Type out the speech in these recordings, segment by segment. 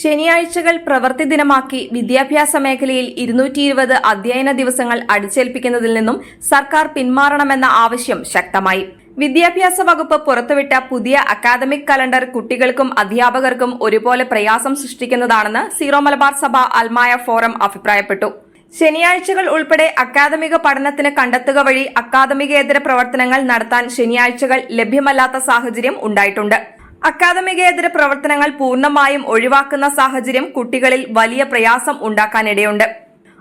ശനിയാഴ്ചകൾ പ്രവൃത്തി ദിനമാക്കി വിദ്യാഭ്യാസ മേഖലയിൽ ഇരുന്നൂറ്റി ഇരുപത് അധ്യയന ദിവസങ്ങൾ അടിച്ചേൽപ്പിക്കുന്നതിൽ നിന്നും സർക്കാർ പിന്മാറണമെന്ന ആവശ്യം ശക്തമായി. വിദ്യാഭ്യാസ വകുപ്പ് പുറത്തുവിട്ട പുതിയ അക്കാദമിക് കലണ്ടർ കുട്ടികൾക്കും അധ്യാപകർക്കും ഒരുപോലെ പ്രയാസം സൃഷ്ടിക്കുന്നതാണെന്ന് സീറോ മലബാർ സഭ അൽമായ ഫോറം അഭിപ്രായപ്പെട്ടു. ശനിയാഴ്ചകൾ ഉൾപ്പെടെ അക്കാദമിക പഠനത്തിന് കണ്ടെത്തുക വഴി അക്കാദമികേതര പ്രവർത്തനങ്ങൾ നടത്താൻ ശനിയാഴ്ചകൾ ലഭ്യമല്ലാത്ത സാഹചര്യം ഉണ്ടായിട്ടുണ്ട്. അക്കാദമികേതര പ്രവർത്തനങ്ങൾ പൂർണമായും ഒഴിവാക്കുന്ന സാഹചര്യം കുട്ടികളിൽ വലിയ പ്രയാസം ഉണ്ടാക്കാനിടയുണ്ട്.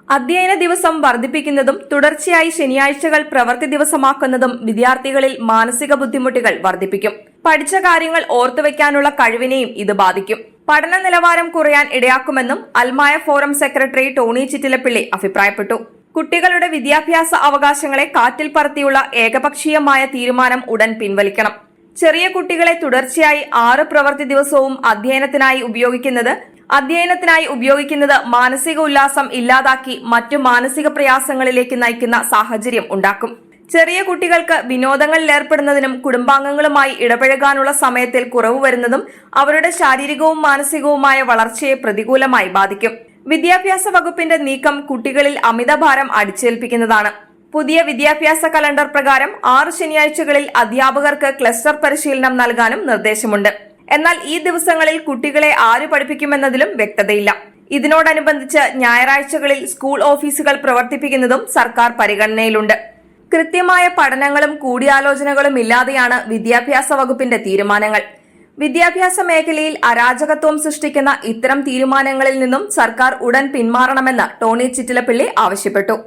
അധ്യയന ദിവസം വർദ്ധിപ്പിക്കുന്നതും തുടർച്ചയായി ശനിയാഴ്ചകൾ പ്രവൃത്തി ദിവസമാക്കുന്നതും വിദ്യാർത്ഥികളിൽ മാനസിക ബുദ്ധിമുട്ടുകൾ വർദ്ധിപ്പിക്കും. പഠിച്ച കാര്യങ്ങൾ ഓർത്തുവെക്കാനുള്ള കഴിവിനെയും ഇത് ബാധിക്കും. പഠന നിലവാരം കുറയാൻ ഇടയാക്കുമെന്നും അൽമായ ഫോറം സെക്രട്ടറി ടോണി ചിറ്റിലപ്പിള്ളി അഭിപ്രായപ്പെട്ടു. കുട്ടികളുടെ വിദ്യാഭ്യാസ അവകാശങ്ങളെ കാറ്റിൽ പറത്തിയുള്ള ഏകപക്ഷീയമായ തീരുമാനം ഉടൻ പിൻവലിക്കണം. ചെറിയ കുട്ടികളെ തുടർച്ചയായി ആറ് പ്രവൃത്തി ദിവസവും അധ്യയനത്തിനായി ഉപയോഗിക്കുന്നത് അധ്യയനത്തിനായി ഉപയോഗിക്കുന്നത് മാനസിക ഉല്ലാസം ഇല്ലാതാക്കി മറ്റു മാനസിക പ്രയാസങ്ങളിലേക്ക് നയിക്കുന്ന സാഹചര്യം ഉണ്ടാക്കും. ചെറിയ കുട്ടികൾക്ക് വിനോദങ്ങളിൽ ഏർപ്പെടുന്നതിനും കുടുംബാംഗങ്ങളുമായി ഇടപഴകാനുള്ള സമയത്തിൽ കുറവ് വരുന്നതും അവരുടെ ശാരീരികവും മാനസികവുമായ വളർച്ചയെ പ്രതികൂലമായി ബാധിക്കും. വിദ്യാഭ്യാസ വകുപ്പിന്റെ നീക്കം കുട്ടികളിൽ അമിതഭാരം അടിച്ചേൽപ്പിക്കുന്നതാണ്. പുതിയ വിദ്യാഭ്യാസ കലണ്ടർ പ്രകാരം ആറ് ശനിയാഴ്ചകളിൽ അധ്യാപകർക്ക് ക്ലസ്റ്റർ പരിശീലനം നൽകാനും നിർദ്ദേശമുണ്ട്. എന്നാൽ ഈ ദിവസങ്ങളിൽ കുട്ടികളെ ആര് പഠിപ്പിക്കുമെന്നതിലും വ്യക്തതയില്ല. ഇതിനോടനുബന്ധിച്ച് ഞായറാഴ്ചകളിൽ സ്കൂൾ ഓഫീസുകൾ പ്രവർത്തിപ്പിക്കുന്നതും സർക്കാർ പരിഗണനയിലുണ്ട്. കൃത്യമായ പഠനങ്ങളും കൂടിയാലോചനകളും ഇല്ലാതെയാണ് വിദ്യാഭ്യാസ വകുപ്പിന്റെ തീരുമാനങ്ങൾ. വിദ്യാഭ്യാസ മേഖലയിൽ അരാജകത്വം സൃഷ്ടിക്കുന്ന ഇത്തരം തീരുമാനങ്ങളിൽ നിന്നും സർക്കാർ ഉടൻ പിന്മാറണമെന്ന് ടോണി ചിറ്റിലപ്പിള്ളി ആവശ്യപ്പെട്ടു.